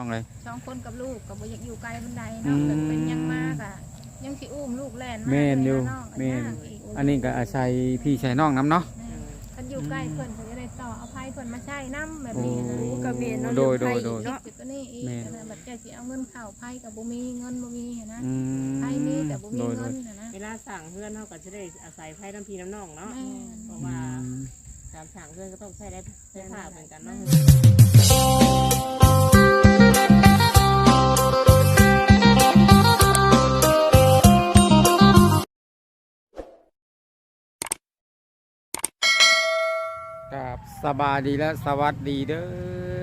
น้องเลย สองคนกับลูกก็บ่อยากอยู่ไกลบันไดอืเนาะมเพิ่นเป็นยังมากอะยังสิอุ้มลูกแล่นมาแม่นอยู่เลยะเนาะแม่นยากอีกอันนี้ก็อาศัยพี่ชายน้องน้ำเนาะแม่นคันอยู่ใกล้เพิ่นเพิ่นจะได้ต่อเอาไผเพิ่นมาใช้น้ำแบบโอ้นี้นะก็แม่นเนาะโดยเรื่องไผโดยโดย เนาะจุดตัวนี้อีกแม่น แต่ละบัดแกสิเอาเงินเข้าไผก็บ่มีเงินบ่มีหั้นนะอืมไผมีแต่บ่มีโดยโดเงิยนหั้นนะเวลาสั่งเพื่อนเขาก็จะได้อาศัยไพ่น้ำพีน้ำน่องเนาะแม่นเพราะอืว่ามการสั่งเพื่อนก็ต้องใช้ได้ใช้ผ้าเหมือนกันเนาะ กับสบายดีและสวัสดีเด้อ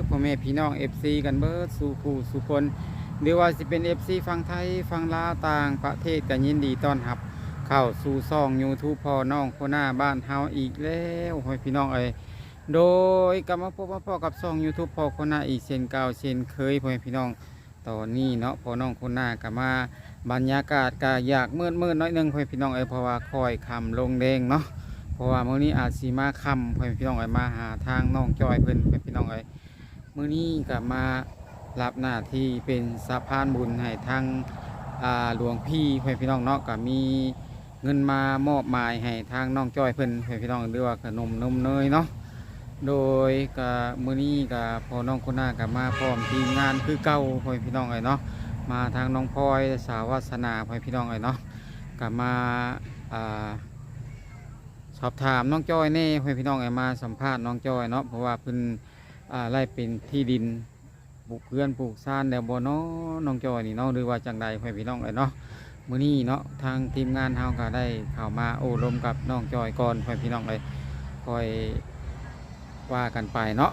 พ่อแม่พี่น้อง FC กันเบิดสู่ผู้สู่คนหรือว่าสิเป็น FC ฟังไทยฟังลาวต่างประเทศกันยินดีต้อนรับ เข้าสู่ซ่อง YouTube พ่อน้องโคหน้าบ้านเฮาอีกแล้วพ่อพี่น้องเอ้ยโดยกลับมาพบมาพ่อกับซ่อง YouTube พ่อโคหน้าอีกเช่นเก่าเช่นเคยพ่อแม่พี่น้องตอนนี้เนาะพ่อน้องโคหน้ากลับมาบรรยากาศก็อยากมืดมืดน้อยนึงพ่อแม่พี่น้องเอ้ยเพราะว่าคอยคำลงแดงเนาะ เพราะว่ามื้อนี้อาจสิมาค่ำเพื่อนพี่น้องเอ้ยมาหาทางน้องจอยเพิ่นเพื่อนพี่น้องเอ้มื้อนี้ก็มารับหน้าที่เป็นสะพานบุญให้ทางหลวงพี่เพื่อนพี่น้องเนาะก็มีเงินมามอบหมายให้ทางน้องจอยเพิ่นเพื่อนพี่น้องหรือว่าขนมนมเนยเนาะโดยก็มื้อนี้ก็พอน้องคนหน้าก็มาพร้อมทีมงานคือเก่าเพื่อนพี่น้องเอ้ยเนาะมาทางน้องพลอยสาวาสนาเพื่อนพี่น้องเอ้ยเนาะก็มาอ่า สอบถามน้องจ้อยแน่ให้พี่น้องไอ้มาสัมภาษณ์น้องจ้อยเนาะเพราะว่าเพิ่นอ่าไล่เป็นที่ดินปลูกเพื่อนปลูกซ่านแล้วบ่เนาะน้องจ้อยนี่เนาะหรือว่าจังใดให้พี่น้องไอ้เนาะมื้อนี้เนาะทางทีมงานเฮาก็ได้เข้ามาโอ้ลมกับน้องจ้อยก่อนให้พี่น้องเลยคอยว่ากันไปเนาะ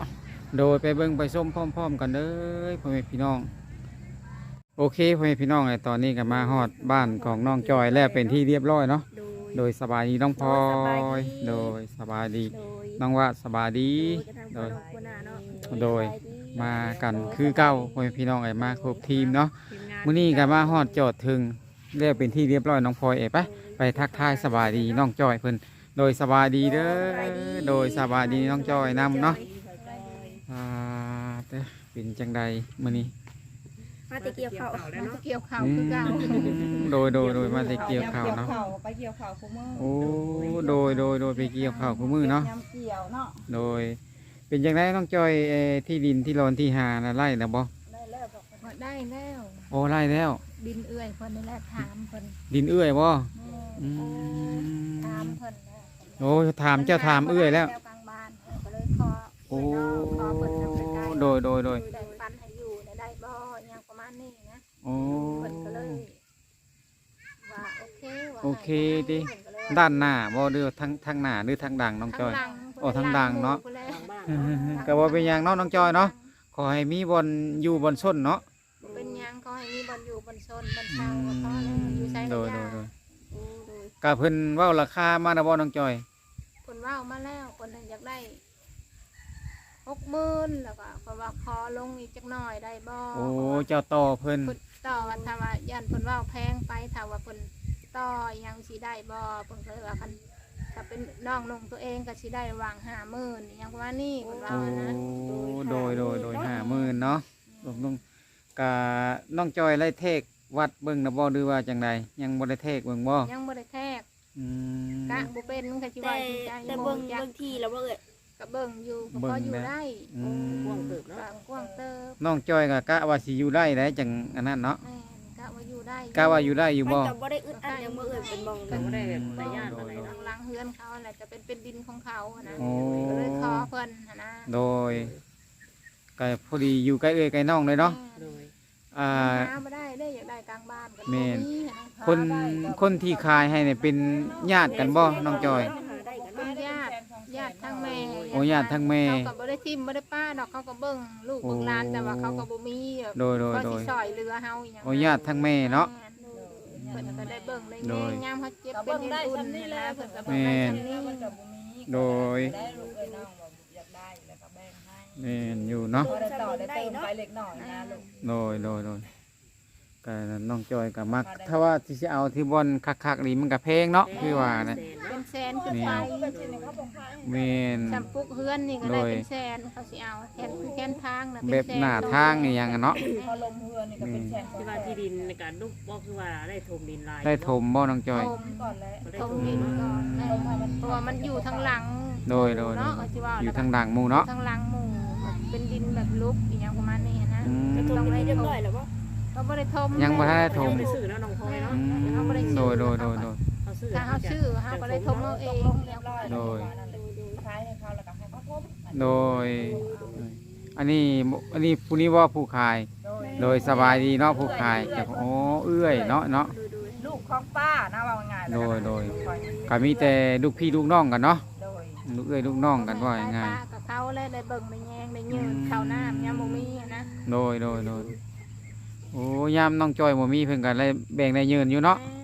โดยไปเบิ่งไปส้มพร้อม ๆ กันเด้อพ่อแม่พี่น้อง โอเคพ่อแม่พี่น้องไอ้ตอนนี้ก็มาฮอดบ้านของน้องจอยแล้วเป็นที่เรียบร้อยเนาะโด โดยสบายดีน้องพลอยโดโดยยสสบาบายยดีดีโดยน้องว่าสบายดี โดโดยยกระทำคนหน้าเนาะโดยมากันคือเก้าพ่อแม่พี่น้องไอ้มาครบทีมเนาะทีมงานมื้อนี้ก็มาฮอดจอดถึงเรียกเป็นที่เรียบร้อยน้องพลอยเอ๋ไปไปทักทายสบายดีน้องจอยเพิ่นโดยสบายดีเด้อโดยสบายดีน้องจอยนำเนาะอ่าเด้อเป็นจังใดมื้อนี้ มาแตะเกียวเขาแล้วเนาะเกี่ยวข้าวอืคือเก่ามโดยโดยโดยมาแต่เกี่ยวข้าวเนาะ ไปเกี่ยวข้าวคุมือโอ้ โดยโดยโดยไปเกี่ยวข้าวคู่มือเนาะ ยำเกี่ยวเนาะโดย เป็นจังไดน้องจอยเอ่อที่ดินที่โรนที่หาน่ะไร่นะบ่ได้แล้วบอกว่าได้แล้ว โอ้ไร่แล้ว ดินเอื้อยเพิ่นนี่แหละถามเพิ่นดินเอื้อยบ่แม่อืมถามเพิ่นนะโอ้ถามเจ้าถามเอื้อยแล้วถกลางบ้านเออก็เลยขอโอ้ ขอเพิ่นทำใกล้ๆโดยโดยโดยแบ่ โอ้ เพิ่นก็เลยว่าโอเคว่าโอเคดิเพิ่นก็เลยด้านหน้าบ่หรือทางทางหน้าหรือทางดังน้องจอยทางหลังโอ้ทางดังเนาะพิ่แล้วทางบ้านเอเนาะอก็บ่เป็นหยังเนาะน้องจอยเนาะขอให้มีบอนอยู่บอนส้นเนาะบ่เป็นหยังก็ให้มีบอนอยู่บอนโซนบอนเช่าก็พอแล้วอยู่ใช้โดระยโดยะยโดยโอ้โดย ก็เพิ่นเว้าราคามานะบ่น้องจอยเพิ่นเว้ามาแล้วเพิ่นอยากได้60,000แล้วก็เพราะว่าขอลงอีกจักหน่อยได้บ่โอ้เจ้าต่อเพิ่นเพิ่น ต่อว่าถ้าว่าย่านเพิ่นเว้าแพงไปถ้าว่าเพิ่นต่อยังสิได้บ่เพิ่นก็เลยว่าคันถ้าเป็นน้องนุ่งตัวเองก็สิได้ระหว่าง50,000ยังประมาณนี้เพิ่นว่าโอ้นะโดยโดยโดยห้าหมื่นเนาะรวมลงกะน้องจอยไล่เทกวัดเบิ่งนะบ่หรือว่าจังใดยังบ่ได้เทกเบิ่งบ่ยังบ่ได้แทกอืมกะบ่เป็นมันก็สิแต่ว่าสิใจแต่บ่เบิ่งจัก เบิ่งที่แล้วบ่เอ่ย ก็เบิ่งอยู่ก็เบิ่พองอยู่นะได้อืมกว้างเติบเนาะกลางกว้างเติบน้องจอยก็กะว่าสิอยู่ได้ได้จังอันนั้นเนาะแม่นกะว่าอยู่ได้กะว่าอยู่ได้อยู่มันบ่ ก็บ่ได้อึดอัดหยังบ่เอ่ยเป็นมองก็บ่ได้แบบไปย่านโดอะไรยเนาะ หลังๆเฮือนเขาแหละจะเป็นเป็นดินของเขาอะนะโอ้ ก็เลยขอเพิ่นหั้นนะโดยก็พอดีอยู่ใกล้เอ้ยใกล้น้องเลยเนาะโดยอ่าหาบ่ได้ได้อยากได้กลางบ้านก็แม่นหั้นะคนคนที่ขายให้เนี่ยเป็นญาติกันบ่น้องจอย หาได้กัน เป็นญาติญาติทั้งแม่ โอ้ญาติทั้งแม่เขาก็บ่ได้ทิมบ่ได้ป้าดอกเขาก็เบิ่งลูกเบิ่งหลานแต่ว่าเขาก็บ่มีแบบโดยโดยก็โดสิยซอยเรือเฮาอหยังโอ้ญาติทั้งแม่เนาะ เพิ่นก็ได้เบิ่งได้โดแม่ยยามเขาเจ็บเป็นได้อุ่นนี่แหละเพิ่นก็เบิ่งแม่ได้นซำนี้มันกับบุมีโดย ได้ลูกเอ้ยน้องบอกอยากได้แล้วก็แบ่งให้นี่อยู่เนาะ พอได้ต่อได้เติมไปเล็กหน่อยนะลูกโดยโดยโดยก็น้องจอยก็มัก ถ้าว่าที่สิเอาที่บอนคักๆนี่มันก็แพงเนาะคือว่านะเป็นแสนขึ้นไปแม่น จำปุกเฮือนนี่ก็ได้โดย เป็นแสนเขาสิเอาแทนแทนทางนะเป็นแบบแสนหน้าทางนี่หยังอะเนาะพอลมเรือนี่ก็เป็นแสนที่ว่าที่ดินในการลูกบ่คือว่าได้ถมดินลายได้ถมบ่น้องจอยถมก่อนแล้วถมดินก่อนแม่เพราะว่ามันอยู่ทางหลังโดยโดยโดเนาะยเอาสิว่าอยู่ทางด่างหมู่เนาะทางหลังหมู่เป็นดินแบบลุกอีหยังประมาณนี้นะอืม จะทมไปเรียบร้อยแล้วบ่เขาบ่ได้ทมยังบ่ทันได้ ถม ยังได้ซื้อแล้วน้องพลอยเนาะอืมโดยโดยโดยโดยเขา ซื้อถ้าเขาชื่อเขาก็ได้ทมเอาเองเรียบร้อยโดยท้ายให้เขาแล้วก็ให้เขาทบโดย อันนี้อันนี้ผู้นี้ว่าผู้ขาย โดยโดยสบายดีเนาะผู้ขายแต่โอ้เอื้อยเนาะเนาะ ลูกของป้านะว่าง่ายๆโดยโดยลูกของก็มีแต่ลูกพี่ลูกน้องกันเนาะ โดยลูกเอื้อยลูกน้องกันว่าง่ายปลกับเขาเลยได้เบิ่งได้แยงได้ยืนเข้าน้ำยามบ่มีอะนะๆโดยโดยโดยโอ้ยามน้องจอยบ่มีเพิ่นก็เลยแบ่งได้ยืนอยู่เนาะอืมเขาก็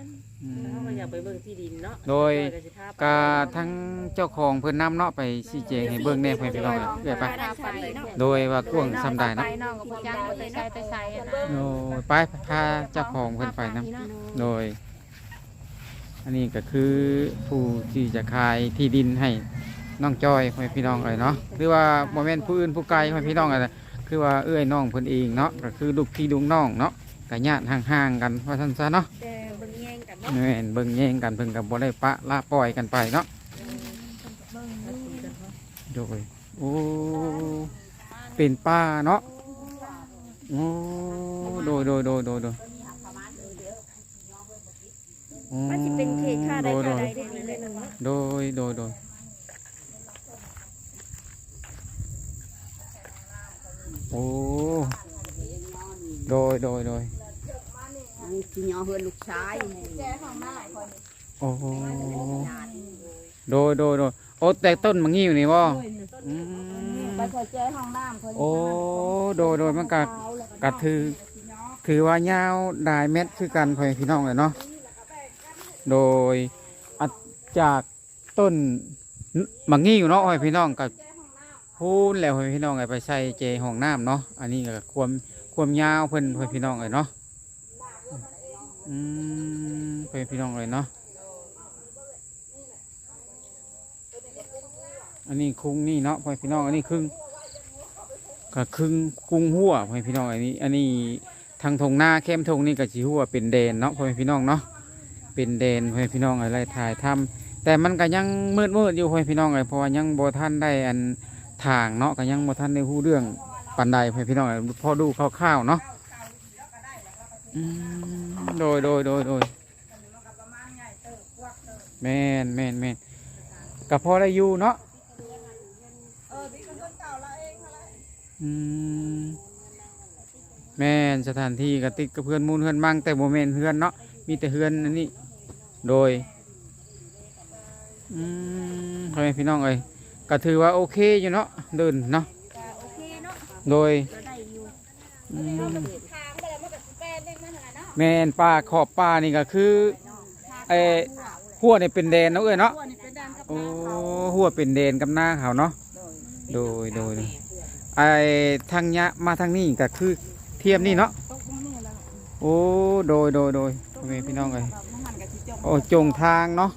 อยากไปเบิ่งที่ดินเนาะโดยก็สิพาไปก็ทั้งเจ้าของเพิ่นนำเนาะไปชี้แจงให้เบิ่งแหน่เพิ่นพี่น้องเอ้ยไปได้ใส่เนาะโดยว่ากวางซำได้ไปเนาะน้องกับผู้จังบ่ได้ใส่แต่ใส่อะนะโดยไปพาเจ้าของเพิ่นไปนํโดย อันนี้ก็คือผู้ที่จะขายที่ดินให้น้องจอยให้พี่น้องเอ้ยเนาะหรือว่าบ่แม่นผู้อื่นผู้ไกลให้พี่น้องเอ้ยคือว่าเอ้ยน้องเพิ่นเองเนาะก็คือลูกพี่ลูกน้องเนาะก็ญาติห่างๆกันว่าซั่นซะเนาะ แต่ เบิ่งแย่งกันเนาะแม่นเบิ่งแย่งกันเพิ่นก็บ่ได้ปะละปล่อยกันไปเนาะโดยโอ้เป็นป้าเนาะโอ้โดยโดยโดยโดยโดยโอ้มันสิเป็นเขตค่าได้โดค่ายโดได้ยได้เลยหนึงเนาะโดยโดยโดยโอ้โดยโดยโดย สิยอเฮือนลูกชายโอ้โหโดยโดยโดยโอ้แตกต้นมังงี้อยู่นี่บ่อืมไปเคยแจ้ห้องน้ำเพิ่นโอ้โดยโดยมันก็ก็ถือถือว่ายาวได้เม็ดคือกันพ่อแม่พี่น้องเลยเนาะโดยอัดจากต้นมังงี้อยู่เนาะพ่อแม่พี่น้องก็พูนแล้วพ่อแม่พี่น้องเลยไปใส่เจห้องน้ำเนาะอันนี้ก็ความความยาวเพิ่นพ่อแม่พี่น้องเลยเนาะ อืมพ่อแม่พี่น้องเลยเนาะอันนี้คุ้งนี่เนาะพ่อแม่พี่น้องอันนี้ครึ่งก็ครึ่งกุ้งหัวพ่อแม่พี่น้องอันนี้ อันนี้ทางทงหน้าเข้มทงนี่ก็สีหัวเป็นเดนเนาะพ่อพี่น้องเนาะเป็นเดนพ่อพี่น้องอะไรถ่ายทำแต่มันก็ยังมืดมืดอยู่พ่อพี่น้องเลยเพราะว่ายังบ่ท่านได้อันทางเนาะก็ยังบ่ท่านได้ฮู้เรื่องปันใดพ่อพี่น้องเอ้ยพอดูคร่าวๆเนาะ โดยโดยโดยโดยแม่นแม่นแม่นก็พอได้อยู่เนาะอืมแม่นสถานที่ก็ติดกับเพื่อนหมูลเพื่อนมั่งแต่โมเมนเพื่อนเนาะมีแต่เพื่อนอันนี้โดยอืมพ่อแม่พี่น้องเอ้ยก็ถือว่าโอเคอยู่เนาะเดินเนาะก็โอเคเนาะโดยก็ได้อยู่อืม แม่นป่าขอบป่านี่ก็คือไอ้หัวนี่เป็นแดนเนาะเอ้ยเนาะตัวนี้เป็นด้านกับโอ้หัวเป็นแดนกับหน้าเขาเนาะ โดยโดยโดย ไอ้ทางยะมาทางนี้ก็คือเทียมนี่เนาะ ตกตรงนี้แล้วโอ้โดยโดยโดยพ่อแม่พี่น้องเลยแบบมันหันกับสิจงโอ้จงทางเนาะ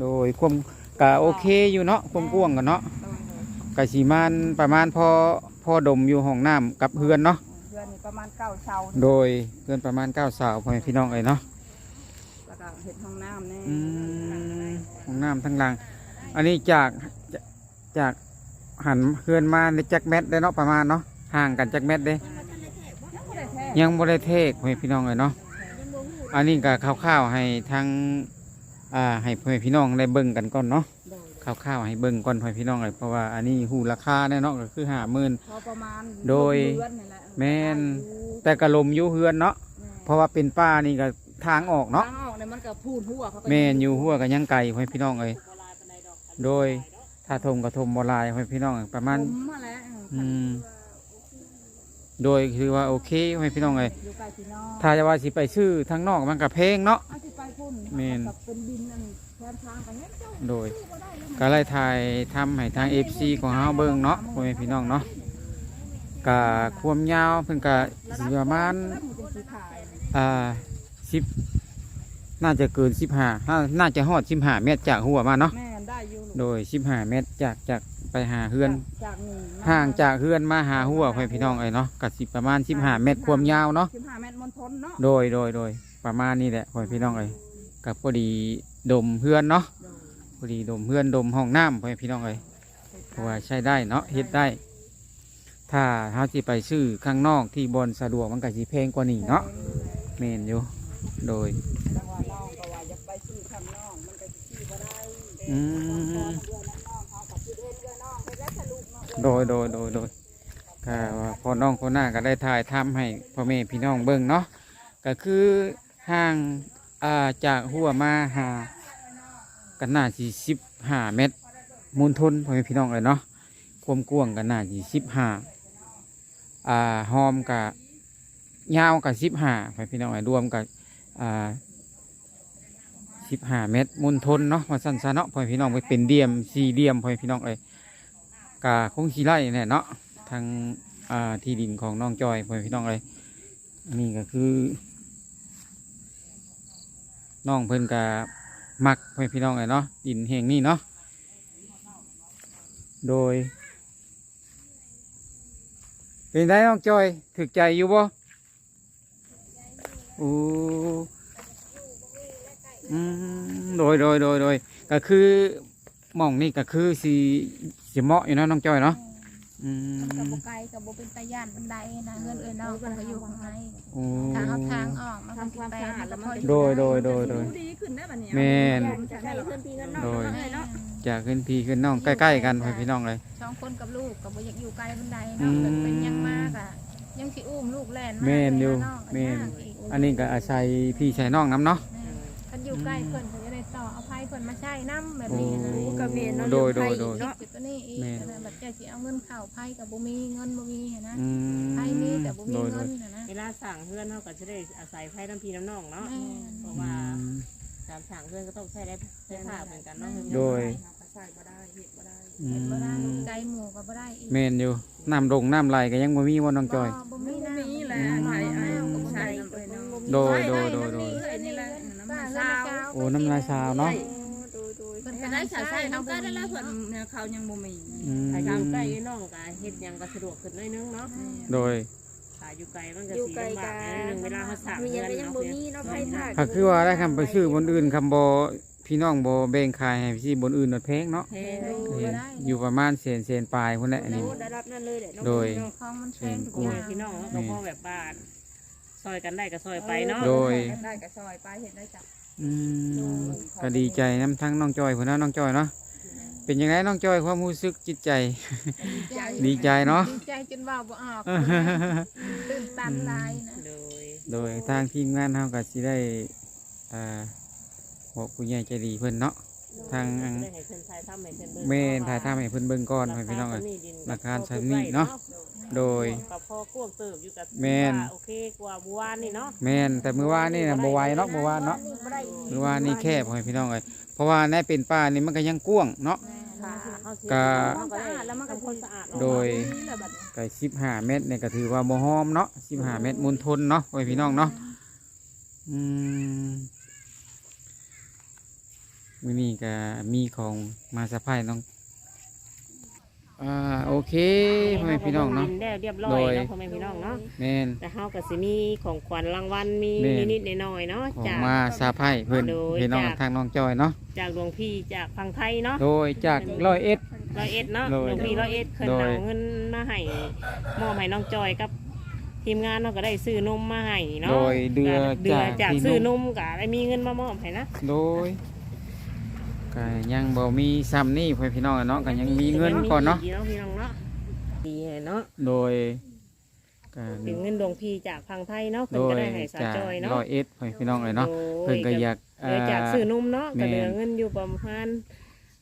โดยความกะโอเคอยู่เนาะความกว้างกันเนาะ กะสีมานประมาณพอพอดมอยู่ห้องน้ำกับเพื่อนเนาะเดือนนี้ ประมาณเก้าเชาโดยเพื่อนประมาณเก้าสาวพ่อแม่พี่น้องเลยเนาะแล้วก็เห็ดห้องน้ำแน่อืมห้องน้ำทั้งหลัง อันนี้จากจากหันเพื่อนมาในจักแมตได้เนาะประมาณเนาะห่างกันจักแมตเด้ยังบ่ได้เทกพ่อแม่พี่น้องเลยเนาะอันนี้ก็คร่าวๆให้ทางอ่าให้พ่อแม่พี่น้องได้เบิ่งกันก่อนเนาะ คร่าวๆให้เบิ่งก่อนพ่อแม่พี่น้องเลยเพราะว่าอันนี้หูราคาแน่เนาะก็คือห้าหมื่น พอประมาณโดยเดือนนี่แหละแม่น แต่กระลมอยู่เฮือนเนาะเพราะว่าเป็นป้านี่ก็ทางออกเนาะทางออกเนี่ยมันก็พูดหัวเขาก็แม่นอยู่หัวกับยังไก่พ่อแม่พี่น้องเลยโดยถ้าทมกับทมบลายพ่อแม่พี่น้องประมาณ ผมมาแล้วอืม โดยคือว่าโอเคพ่อแม่พี่น้องเลยอยู่ใกล้พี่น้องถ้าจะว่าสิไปซื้อทางนอกมันก็แพงเนาะ เอาสิไปพุ่นแม่น กับเป็นดินอันแทนทางกันเนี่ยเจ้าโดย ก็ไล่ถ่ายทำให้ทาง FC ของเฮาเบิ่งเนาะพ่อแม่พี่น้องเนาะกะความยาวเพิ่นกะสิประมาณเป็นสีขายอ่าสิบน่าจะเกินสิบห้าน่าจะฮอดสิบห้าเมตรจากหัวมาเนาะแม่ได้อยู่ลูกโดยสิบห้าเมตรจากจากไปหาเฮือน จากนี่มห่างจากเฮือนมาหาหัวพ่อพี่น้องเอ้ยเนาะก็สิประมาณสิบห้าเมตรความยาวเนาะ สิบห้าเมตรมณฑลเนาะโดยโดยโดยประมาณนี้แหละพ่อพี่น้องเอ้ยกับพอดีดมเฮือนเนาะพ อดีดมเฮือนดมห้องน้ำพ่อพี่น้องเอ้ยเพราะว่าใช้ได้เนาะเฮ็ดได้ ถ้าเขาสิไปซื้อข้างนอกที่บนสะดวกมันก็สิแพงกว่านี้เนาะเมนอยู่โดยแต่ว่าน้องก็ว่าอยากไปซื้อข้างนอกมันก็สิซื้อบ่ได้อืมเดือนนั้นน้องเขาก็สิเดือนเดือนน้องไปแล้วสรุปเนาะโดยโดยโดยโดยก็ว่าพอน้องคนหน้าก็ได้ถ่ายทำให้พ่อแม่พี่น้องเบิ่งเนาะก็คือห่างอ่าจากหัวมาหา กันหน่าสี่สิบห้าเมตรมูลทุนพ่อแม่พี่น้องเลยเนาะความกว้างกันหน่าสี่สิบห้าอ่าหอมกับยาวกับสิบห้าพ่อแม่พี่น้องเลยรวมกับอ่าสิบห้าเมตรมูลทุนเนาะมาสั้นๆเนาะพ่อแม่พี่น้องไปเป็นเดียมสี่เดียมพ่อแม่พี่น้องเลยกาคงสีไร่เนี่ยเนาะทางอ่าที่ดินของน้องจอยพ่อแม่พี่น้องเลยอันนี้ก็คือน้องเพิ่นกา มักพ่อพี่น้องเลยเนาะดินแห่งนี้เนาะโดย เป็นได้น้องจอยถึกใจอยู่บ่โอ้อืมโดยโดยโดยโดยก็คือหม่องนี่ก็คือสีสีเหมาะอยู่เนาะน้องจอยเนาะ อืกับมบ่ไกลกับบ่เป็นตาย่านบันไดนะเงินเอ้ยน้องเพิ่นก็อยู่ข้างในโอ้ ทางเอาทางออกมันก็ทำสิความแปลสะอาดแล้วมันก็โดยโดยโดยโดย ดีขึ้นได้บัดนี้แม่น จะได้เพิ่นพี่เงินน้องโดยเนาะเนาะจากขึ้นพี่ขึ้นน้องใกล้ๆกันพ่อพี่น้องเลย สองคนกับลูกก็บ่อยากอยู่ไกลบันไดอืเนาะมเกิดเป็นหยังมากอะยังสิอุ้มลูกแล่นมาแม่นอยู่ไปหาองแม่นยากอีกอันนี้ก็อาศัยพี่ชายน้องน้ำเนาะแม่นคันอยู่ใกล้เพิ่นก็จะได้ต่อ เอาไผเพิ่นมาใช้น้ำแบบโอ้นี้นะก็แม่นเนาะโดยโดยโดย เนาะตัวนี้อีกแม่น แต่แบบจะสิเอาเงินเข้าไผก็บ่มีเงินบ่มีหั้นนะอืมไผมีแต่บ่มีโดยโดเงิยนหั้นนะเวลาสั่งเพื่อนเขาก็จะได้อาศัยไฟน้ำพีน้ำนองเนาะแม่นเพราะอืว่ามการสั่งเพื่อนก็ต้องใช้ได้ใช้ผ้าเหมือนกันเนาะโดยใส่บ่ได้เฮ็ดบ่ได้อืเฮ็ดบ่ได้มไกลหมู่ก็บ่ได้อีกแม่นอยู่น้ำดงน้ำไหลก็ยังบ่มีว่าน้องจอย บ่มีน้ำนี่แหละไอ้ไอ้ใส่น้ำเอ้ยเนาะโดยโดยโดยโดย เอ้ยนี่แหละ น้ำป้ามันเงินซาวเช้าโอ้น้ำลายสาวเนาะโดยโดยเพิ่นก็ก็ได้ให้สาใช้ใส่เฮาน้ำบ่ก็ได้มีแล้วเพิ่นเนี่ยเขายังบ่มีอืมถ้าอยู่ใกล้น้องก็เฮ็ดหยังก็สะดวกขึ้นหน้อยนึงเนาะโดยถ้าอยู่ไกลมันก็อยู่สีไกลลำบากักนิดนึงเวลาเขาสั่งมีเพื่ยัองนก็ยังเนาะบ่มีเนาะไผทากก็คือว่าได้คำไปซื้อบนอื่นคำบพี่น้องบแบ่งขายให้พี่บนอื่นนดแพงเนาะแพงเห็นอยู่ประมาณเศนเศนปลายพุ่นแหละอันนี้ โอ้ได้รับนั่นเลยแหละเนาะโดย ของมันแพงทุกโอ้อยย่างพี่น้องเขาก็พอแบบบ้าน ซอยกันได้ก็ซอยไปเนาะโดย ได้ก็ซอยไปเฮ็ดได้จับ อืมก็ดีใจน้ำทั้งน้องจอยพุ่นเนาะน้องจอยเนาะเป็นยังไงน้องจอยความรู้สึกจิตใจ ดีใจเนาะดีใจจนเว่าบ่ออกตื่นตันหลายนะโดยโดยทางทีมงานเฮาก็สิได้อ่าบอกผู้ใหญ่ใจดีเพิ่นเนาะ ทางอังได้ให้เพิ่นถ่ายทำให้เพิ่นเบิ่งแม่นถ่ายทำให้เพิ่นเบิ่งก่อนให้พี่น้องเอ้ย ราคาชั้นนี้เนาะ โดย กับพ่อกวงเติบอยู่กับแม่นโอเคกว่าบัวานนี่เนาะแม่นแต่มื้อวานนี่น่ะบ่ไหวเนาะมื้อวานเนาะบ่ได้มื้อวานนี่แคบให้พี่น้องเอ้ยเพราะว่าในเป็นป่านี่มันก็ยังกว้างเนาะ ค่ะเขาสิก็เขาก็ได้แล้วมันก็คนสะอาดเนาะโดยก็15เมตรเนี่ยก็ถือว่าบ่หอมเนาะ15เมตรมูลทนเนาะไว้พี่น้องเนาะอืม มื้อนี้ก็มีของมาสะพายน้องอ่าโอเคพ่อแม่พี่น้องเนาะได้เรียบร้อยโดยเนาะพ่อแม่พี่น้องเนาะแม่นแต่เฮาก็สิมีของขวัญรางวัลมีแม่นนิดๆหน่อยๆเนาะของจากมาสะพายเพิ่นโดยพี่น้องจากทางน้องจอยเนาะจากหลวงพี่จากฝั่งไทยเนาะโดยจากร้อยเอ็ดร้อยเอ็ดเนาะโดหยลวงพี่ร้อยเอ็ดเพิ่นโดยเอาเงินมาให้มอบให้น้องจอยกับทีมงานเนาะก็ได้ซื้อนมมาให้เนาะโดยเดือเดือจากจากที่ซื้อนุ่นมมก็ได้มีเงินมามอบให้นะโดย ก็ยังบ่มีซ้ำนี่พ่อพี่น้องอะเนาะก็ยังมีเงินก่อนเนาะดีเนาะพี่น้องเนาะดีเนาะโดยก็เป็นเงินหลวงพี่จากฝั่งไทยเนาะเพิ่โดนก็ยได้ให้สาวจากจอยเนาะร้อยเอ็ดพ่อพี่น้องเลยเนาะโดเพิ่นก็อยากเหลือจากซื้อนมเนาะแม่ก็นเหลือเงินอยู่ประมาณ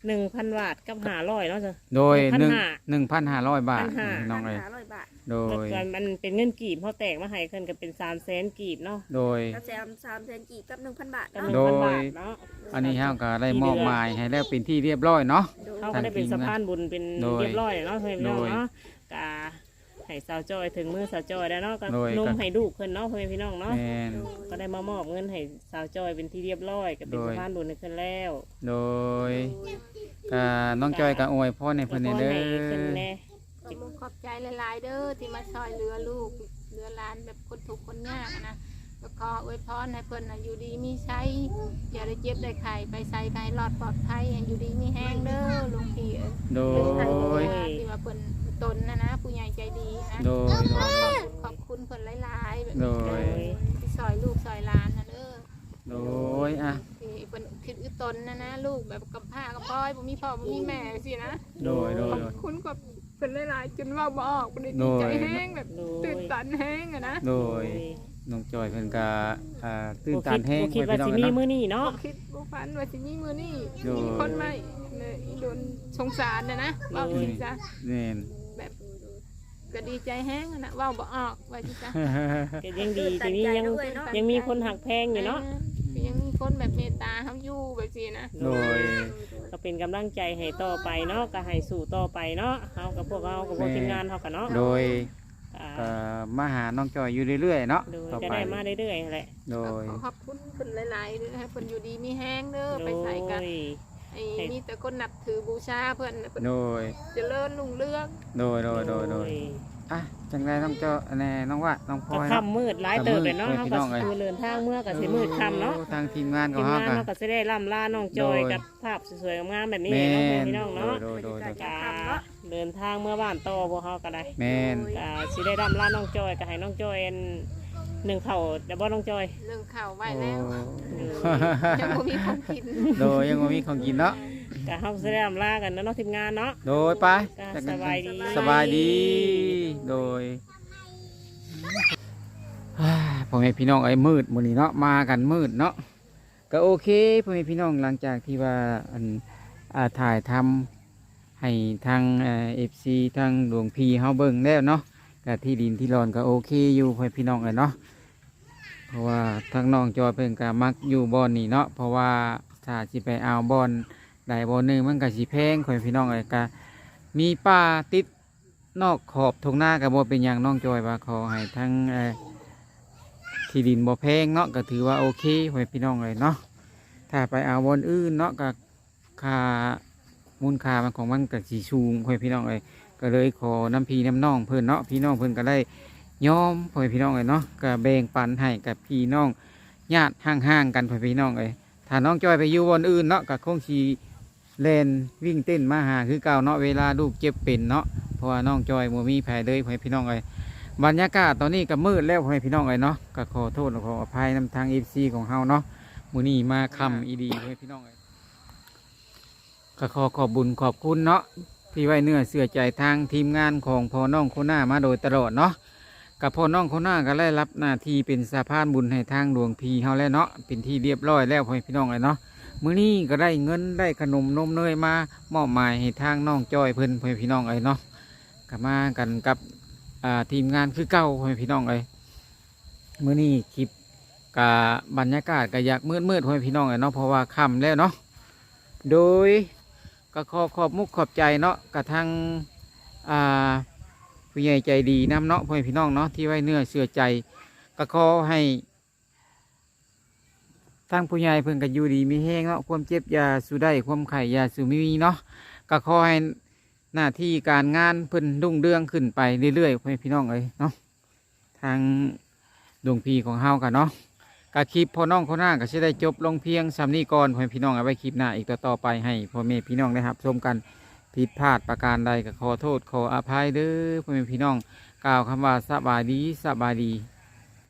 หนึ่งพันบาทกับห้าร้อยเนาะจ้ะ โดยหนึ่ง1,500หนึ่งพันห้าร้อยบาท1,500 พี่น้องเลย500บาท โดแล้วยก็มันเป็นเงินกีบเขาแตกมาให้เพิ่นก็เป็นสามแสนกีบเนาะโดยก็แซม3แสนกีบกับ1,000บาทกับเนาะหนึ่งโดพันยบาทเนาะ อันนี้เฮาก็ได้มอบหมายให้แล้วเป็นที่เรียบร้อยเนาะ โดย เขาก็ได้เป็นสะพานบุญเป็นโดยเรียบร้อยเนาะเพื่อนพี่น้องโดยเนาะกะให้สาวจอยถึงมือสาวจอยแล้วเนาะก็โดยนมก็ให้ลูกเพิ่นเนาะพ่อแม่พี่น้องเนาะแม่น ก็ได้มามอบเงินให้สาวจอยเป็นที่เรียบร้อยก็เป็นโดย สะพานบุญให้เพิ่นแล้วโดยก็น้องจอยก็อวยพ่อในเพิ่นนี่เด้ขอให้เพิ่นอแน่ หลาย ๆ เด้อที่มาช่วยเหลือลูกเหลือหลานแบบคนทุกข์คนยากอะนะก็ขออวยพรให้เพิ่นน่ะอยู่ดีมีใช้อย่าได้เจ็บได้ไข้ไปใส่ไข้รอดปลอดภัยให้อยู่ดีมีแห้งเด้อหลวงพี่เอ้ยโดโดย ย ที่ว่าเพิ่นตนนะนะผู้ใหญ่ใจดีนะโดยขอบคุณเพิ่นหลายๆแบบโดนี้ยที่ซอยลูกซอยหลานนะเด้อ โดยอะ ที่เพิ่นคิดอึดตนนะนะลูกแบบกับผ้ากับป้อยบ่มีพ่อบ่มีแม่สินะโดย โดยขโดอยบคุณกับ เพิ่นหลายๆจนเว่าบ่ออกเพิ่นได้ดีใจแห้งแบบโดตื่ยนตันแห้งอะนะโดยน้องจอยเพิ่นก็อ่าตื่นตานแห้งบ่คิดไปว่าพี่น้องสิมีเนาะมื้อนี้เนาะบ่คิดบ่ฝันว่าสิมีมื้อนี้โดยมีคนมาเลยโดนสงสารนะนะเว้าจริงจ้ะแม่นแบบก็ดีใจแห้งอะนะเว้าบ่ออกว่าจิจ้ะก็ยังดีที่นี่ยังยังมีคนหักแพงอยู่เนาะก็ยังมี คนแบบเมตตาเฮาอยู่แบบนี้นะโดย ก็เป็นกำลังใจให้ต่อไปเนาะก็ให้สู่ต่อไปเนาะเฮากับพวกเรากับพวกทีมงานเฮากันเนาะโดยอ่าก็มาหาน้องจอยอยู่เรื่อยๆเนาะโดยต่อก็ไปได้มาเรื่อยๆแหละโดย ขอขอบคุณเพิ่นหลายๆเด้อให้เพิ่นอยู่ดีมีแห้งเด้อโดไปใส่กันยไอ้มีแต่คนนับถือบูชาเพิ่นน่ะเพิ่นโดย เจริญรุ่งเรืองโดยโดยโดยโดย อะจังไรน้องเจ้าแน่น้องว่าน้องพลก็อยเนาะ ค่ำมืดหลายเติบเลยเนาะค่ำเฮามืดก็พี่น้องเอ้ยคือเดินทางเมื่อก็สิมืดค่ำเนาะ โอ้ทางทีมงานขทีองมเฮางานกันเฮาก็สิได้ล่ำลาน้องจอยโดย กับภาพสวยๆงามๆแบบนี้แม่เนาะเพื่อนนพี่น้องเนาะโดยโดยโดยก็เดินทางเมื่อบ้านต่อพวกเฮาก็ได้แม่นก็สิได้ล่ำลาน้องจอยก็ให้น้องจอยอันหนึ่งเข่าแต่บ่น้องจอย เรื่องข่าวไว้แล้วโอ้ยังบ่มีของกิน โดยยังบ่มีของกินเนาะ ก็เฮาสิได้ล่ำลากันเนาะทีมงานเนาะ โดยไปก็จักกันสบายดี สบายดีโดยอ่าพ่อแม่พี่น้องไอ้มืดมื้อนี้เนาะมากันมืดเนาะก็โอเคพ่อแม่พี่น้องหลังจากที่ว่าอันอ่าถ่ายทำให้ทางเอฟซีทางหลวงพี่เฮาเบิ่งแล้วเนาะก็ที่ดินที่รอนก็โอเคอยู่พ่อแม่พี่น้องเลยเนาะเพราะว่าทางน้องจอยเพิ่นก็มักอยู่บ่อนนี่เนาะเพราะว่าถ้าสิไปเอาบ่อน ใดบ่อนหนึ่งมันก็สิแพงพ่อแม่พี่น้องเลยก็มีป่าติดนอกขอบทงหน้าก็บ่เป็นหยังน้องจอยว่าขอให้ทั้งที่ดินบ่แพงเนาะก็ถือว่าโอเคพ่อแม่พี่น้องเลยเนาะถ้าไปเอาบอนอื่นเนาะก็ค่ามูลค่ามันของมันก็สีสูงพ่อแม่พี่น้องเลยก็เลยขอน้ำพีน้ำน้องเพื่อนเนาะพี่น้องเพื่อนก็ได้ยอมพ่อพี่น้องเลยเนาะก็แบ่งปันให้กับพี่น้องญาติห่างๆกันพ่อพี่น้องเลยถ้าน้องจอยไปอยู่บอนอื่นเนาะก็คงสี เลนวิ่งเต้นมาหาคือเก่าเนาะเวลาลูกเจ็บเป็นเนาะเพราะว่าน้องจอยมัมีแผลเลยพ่อแม่พี่น้องเลยบรรยากาศตอนนี้ก็มืดแล้วพ่อแม่พี่น้องเลยเนาะก็ขอโทษขออภัยนำทางเอฟซีของเฮาเนาะมือนี้มาคำอีดีเพื่อนพี่น้องเลยก็ขอขอบบุญขอบคุณเนาะที่ไว้เนื้อเสื่อใจทางทีมงานของพ่อน้องโคน่ามาโดยตลอดเนาะกับพ่อน้องโคน่าก็ได้รับหน้าที่เป็นสะพานบุญให้ทางหลวงพีเฮาแล้วเนาะเป็นที่เรียบร้อยแล้วพ่อพี่น้องเลยเนาะ มื้อนี้ก็ได้เงินได้ขนมนมเนยมามอบหมายให้ทางน้องจ้อยเพิ่นพ่อพี่น้องเลยเนาะก็มากันกับอ่าทีมงานคือเก่าพ่อพี่น้องเลยมื้อนี้คลิปกะบบรรยากาศก็อยากมืดมืดๆให้พี่น้องเลยเนาะเพราะว่าค่ำแล้วเนาะโดยก็ขอขอบมุกขอบใจเนาะกับทางอ่าผู้ใหญ่ใจดีน้ำเนาะพ่อพี่น้องเนาะที่ไว้เนื้อเชื่อใจก็ขอให้ ทางผู้ใหญ่เพิ่นก็อยู่ดีมีแห้งเนาะความเจ็บยาสู้ได้ความไข่ยาสู้ไม่มีเนาะก็ขอให้หน้าที่การงานเพิ่นรุ่งเรืองขึ้นไปเรื่อยๆพ่อแม่พี่น้องเลยเนาะทางดวงพีของเฮากันเนาะกะคลิปพ่อน้องคนหน้าก็จะได้จบลงเพียงสำนีก่อนพ่อแม่พี่น้องเอาไว้คลิปหน้าอีกต่อๆไปให้พ่อแม่พี่น้องได้รับชมกันผิดพลาดประการใดก็ขอโทษขออภัยเด้อพ่อแม่พี่น้องกล่าวคำว่าสบายดีสบายดี